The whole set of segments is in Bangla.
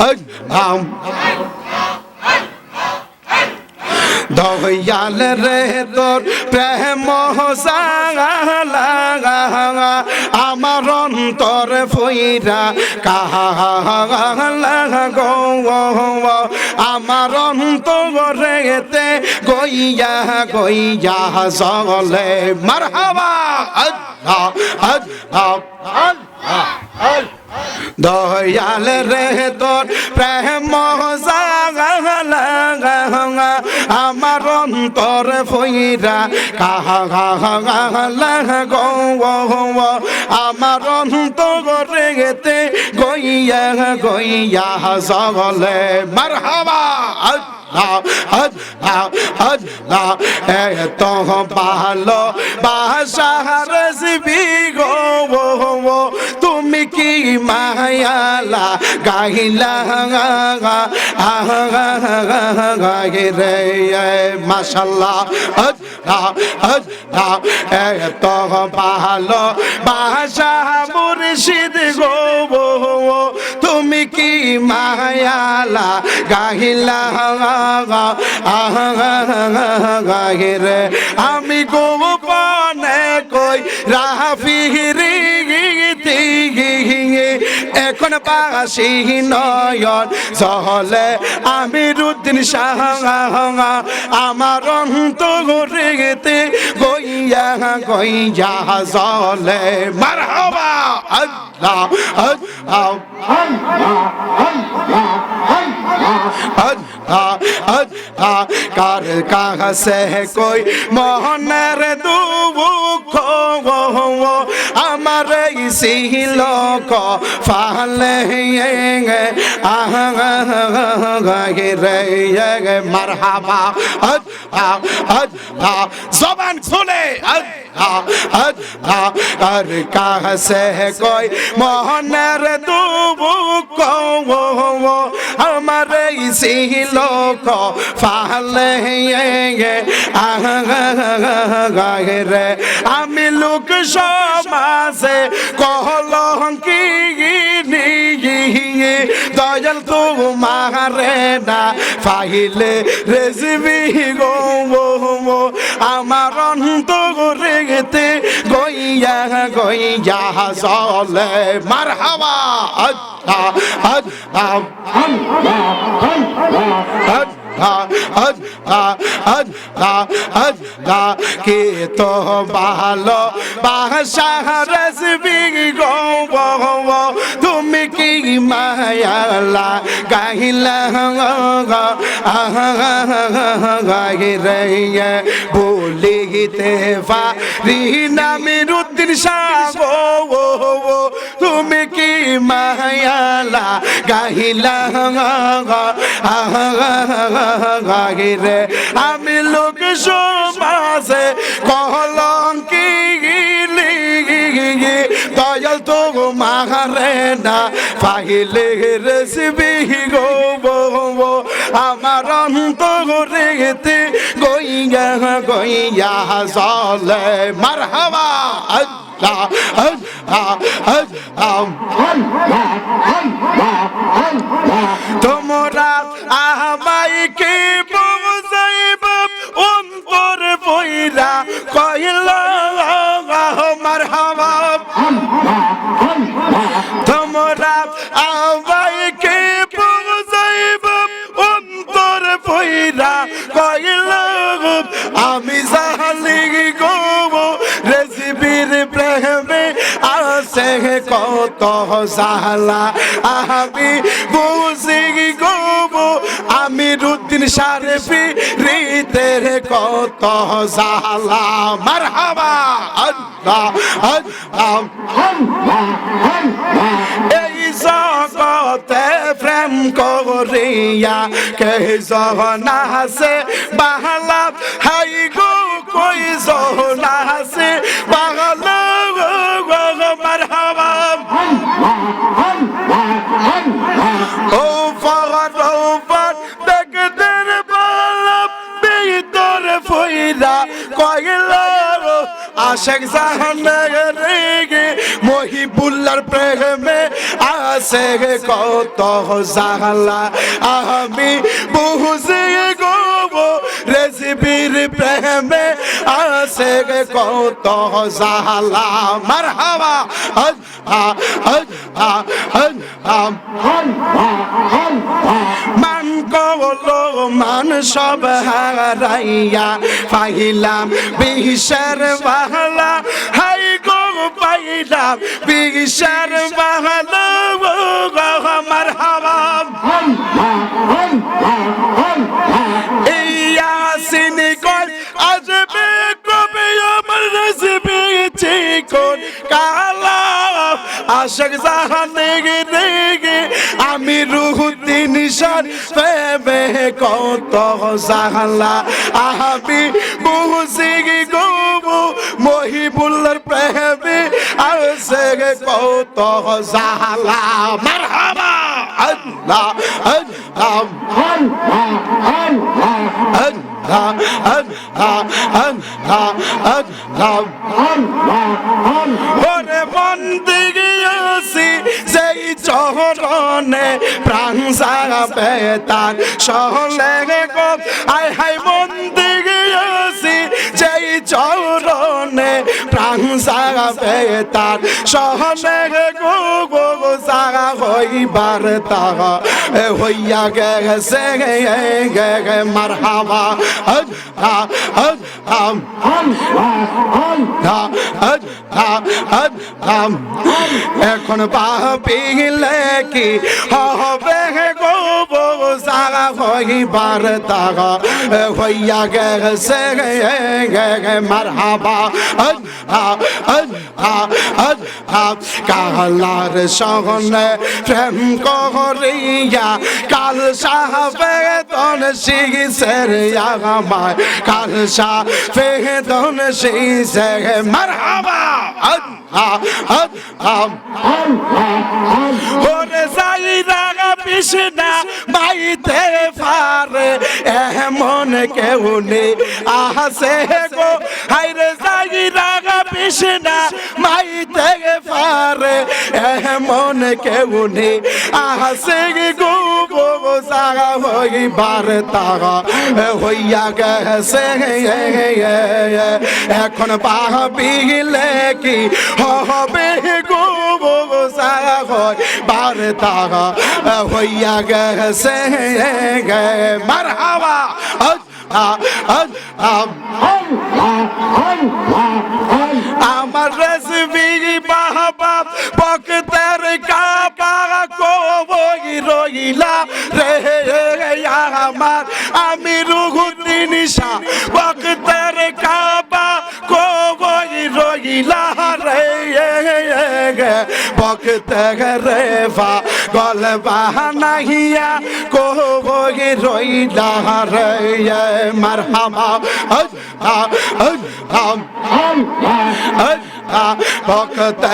আল্লাহ দয়াল রে তোর প্রেম লাগা আমার অন্তর ফইরা কাহা গো আমার অন্তরেতে গইয়া গইয়া চলে মারহাবা আল্লাহ আল্লাহ আল্লাহ দয়াল রে তোর প্রেম আমার অন্তর ফইরা আমার অন্তর রেতে গইয়া গইয়া চলে মারহাবা এত ভালো বাসার মায়ালা গাইলা গাই রে আল্লাহ এত ভালো বাসা মুর্শিদ গো তুমি কি মায়ালা, গাহিলা গাহিরে আমি গোপনে কই রাফিরি এখন পাশি নয়ন চলে আমি রুদ্দিন সাহা আমার অন্ত গেতে গইয়া গইয়া চলে মারহাবা! আল্লাহ আল্লাহ। কার কাছে কই মোহনের দুঃখ আমার ছিল ফালে রে মারহাবা জবান খুলে আর কাছে কই মোহনের দুঃখ ছিল ফালে রে আমি লোক সমাজে কহলঙ্কি নিয়ে দয়াল তো মারে না ফাইলে রেসিবি গো আমার অন্ত রেগেতে গইয়া গইয়া চলে মার হাওয়া আচ্ছা আল্লাহ কে তো ভালো বাসা রসবি গো তুমি কি মায়ালা গাইলা গাইরে বলিতে পারি নামিরুদ্দিন শাহ তুমি কি মায়ালা গাইলা গাইরে আমি লোক সমাজে কলঙ্কি দয়াল তো মারে না পাইলে রেসিবি গো আমার অন্তরেতে গইয়া গইয়া চলে মারহাবা তোমরা কত জালা আমি বুঝি গব, আমি রুদ্দিন শারেফি রীতের কত জালা মারহাবা, আল্লাহ আল্লাহ জগতে প্রেম করিয়া কে জহনাসে বাহলা হাই গো, কই জহনাসে বাহলা আশেক জাহানের রেগে মহিবুল্লার প্রেমে আছে কত জালা আমি বুঝে গব রেসিপির প্রেমে আছে কত জালা মারহাবা, হজ হা হজ হা হজ হা মান কবলো মান সব হারাইয়া পাইলাম বিশের বাহলা হাই গো পাইলাম বিশের বাহলা আমার হাওয়া ইয়াসিনি আশক জাহানে গে আমি রুহুদ্দিন শান প্রেমে কত জাহালা আহাবি বুঝি গবু মহিবুল্লার প্রেমে আছে কত জাহালা মারহাবা। আল্লাহ আল্লাহ। ওরে বন্দি গিয়েছি চহরনে প্রাণ সাবে তার সহলে গো। আই হাই মন্দির গিয়েছি সেই চহরনে প্রাণ সাবে তার সহলে গো গো। সারা হইবার তাহা হইয়া গেছে গে গে গে মারহাবা হদ হা হদ হাম হা হদ হা হদ হাম। এখন পাপিলে কি হবে গো সারা হইবার তাহা হইয়া গেছে গে গে গে মারহাবা সহনে প্রেম করিয়া, কাল সাহাবে তন শিখের আমায়। কাল সাহাবে তন শিখে মারহাবা! ওরে সাইরা কৃষ্ণা মাইতে পারে, এমন কেউ নেই। সাইরা কৃষ্ণা মাইতে পারে এমন কেউ নেই। আহাসে গো গো সাগা হইবার তাগা। হইয়া গেছে এখন পাবিলে কি হবে? গো গো সাগা হইবার তাগা। হইয়া গেছে মারহাবা আমার রেসিপি বাবা বক্তের কাবা কবই রইলা। রে আমার আমি রুহুদ্দিন শাহ বক্তের কাবা রইলা রে বক্তের রে ফা গল বাহানাহিয়া কবই রইলা রে মারহামা ভক্ত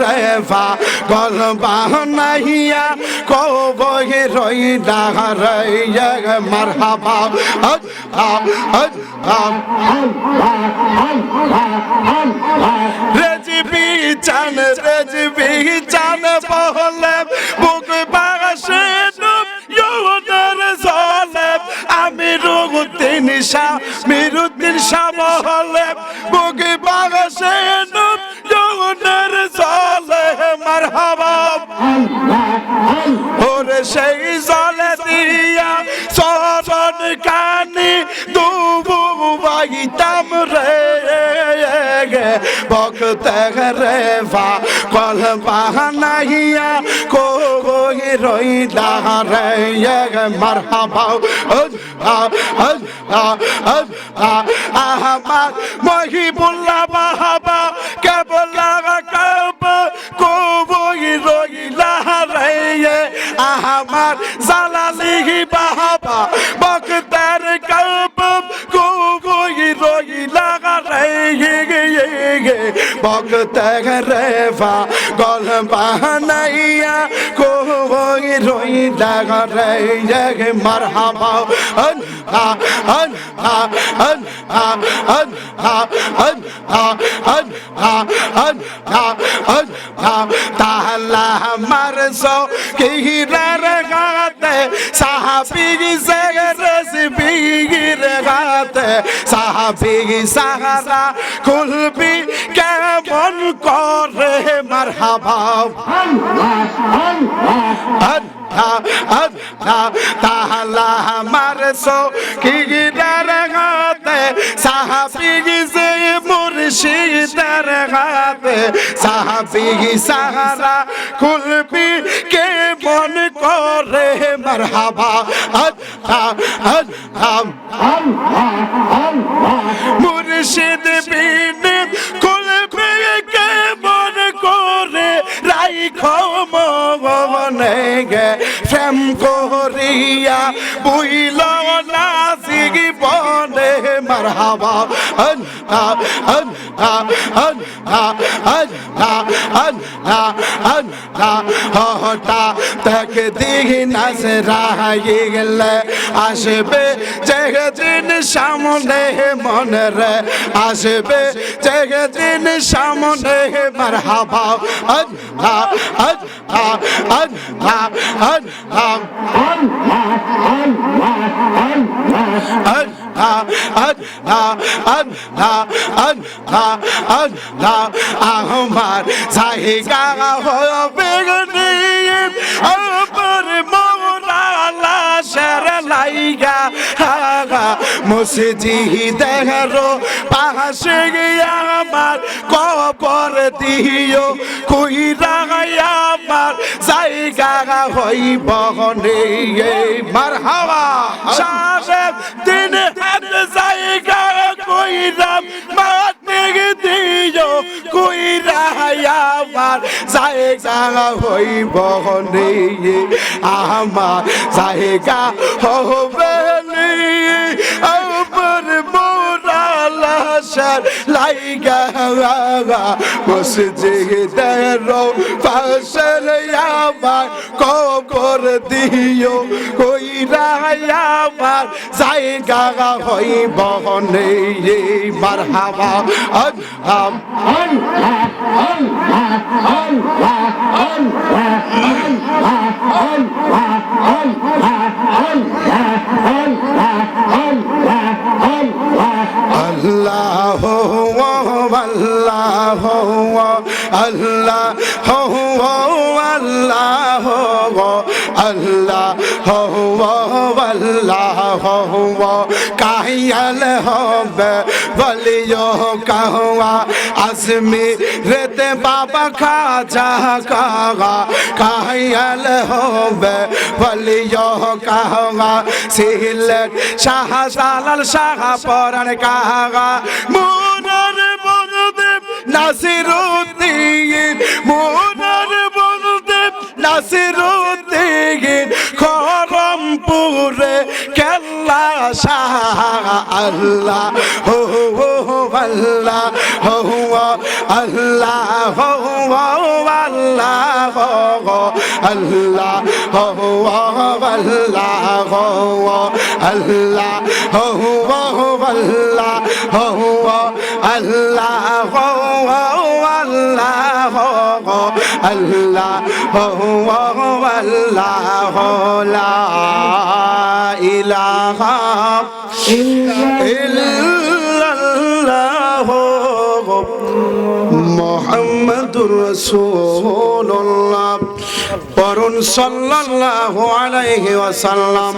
রেফা গল বাহনাইয়া কবহে রই ডাহারাইয়া মারহাবা। রেজিবি চান রেজিবি চান, বহলে বুক বাগাসে ডুব ইউদের জলে। আমি রুগুদ্দিন শাহ, মিরুদ্দিন শাহ বহলে বুক বাগাসে ওরে সেই জলে দিয়া চরণ কানি দুবু বাইতাম রে। ভক্ত রে ভা কল বাহানাইয়া কই রইলা রে মারহাবা আহমাদ মহিবুল্লাহ বাহাবা, কেবল কাব দিয়ে আহমার জালালিহি বাহাবা। বক্তার কলব কো গোই রই লাগা রহি গে বক্ত রেফা গল বানাইয়া কো গোই রই লাগা রহি গে মারহাবা আন আন আন আন ताला मर सो की रगाते साहबी से रस भी गिरगाते साहबी सहारा कुल भी के मन को रे मरहबा ताला मर सो की रगाते সাহাবি সে মুর্শিদার গাতে সাহাবি সাহারা কুলবি কে মন করে মারহাবা মুর্শিদ বিন কুলবি কে মন করে, রাইখো মনে গে, প্রেম করিয়া বুইল مرحبا أنت أنت أنت أنت أنت أنت هوتا تكديه نزرا يغل আসবে যেদিন সামনে মনে রে আসবে যেদিন সামনে মারহাবা আল্লাহ আল্লাহ আল্লাহ আল্লাহ আল্লাহ আল্লাহ আমার জায়গা হলো বেগুনি মসজিদের পাশে আমার কবর দিও কইরা আমার জায়গা হইব মার হাওয়া সাহেব, দিন হাত জায়গা কইরাম মাতে দিও কইরা আমার জায়গা হইব আমার জায়গা হবে Nation জায়গা মসজিদের ফসল আমার কবর দিও কই আমার জায়গা হই বহনে মার হাওয়া Allah আল্লাহ আল্লাহ আল্লাহ আল্লাহ আল্লাহ আল্লাহ কাহিয়াল হবে বলিও কাহা আসমি রেতে বাবা খাজা কাহা কাহিয়াল হবে বলিও কাহা সিলেট শাহ জালাল শাহ পরান কাহা বলদেব নাসিরুদ্দিন মুনার বলদেব নাসিরুদ্দিন খরমপুরে কেল্লা শাহ আল্লাহ হো হো আল্লাহ হো আল্লাহ হো আল্লাহ হো আল্লাহ হো আল্লাহ হো আল্লাহ হো আল্লাহ হো আল্লাহ আল্লাহ ইলাহা ইল্লাল্লাহ মোহাম্মদুর রাসূলুল্লাহ পরুন সাল্লাল্লাহু আলাইহি ওয়াসাল্লাম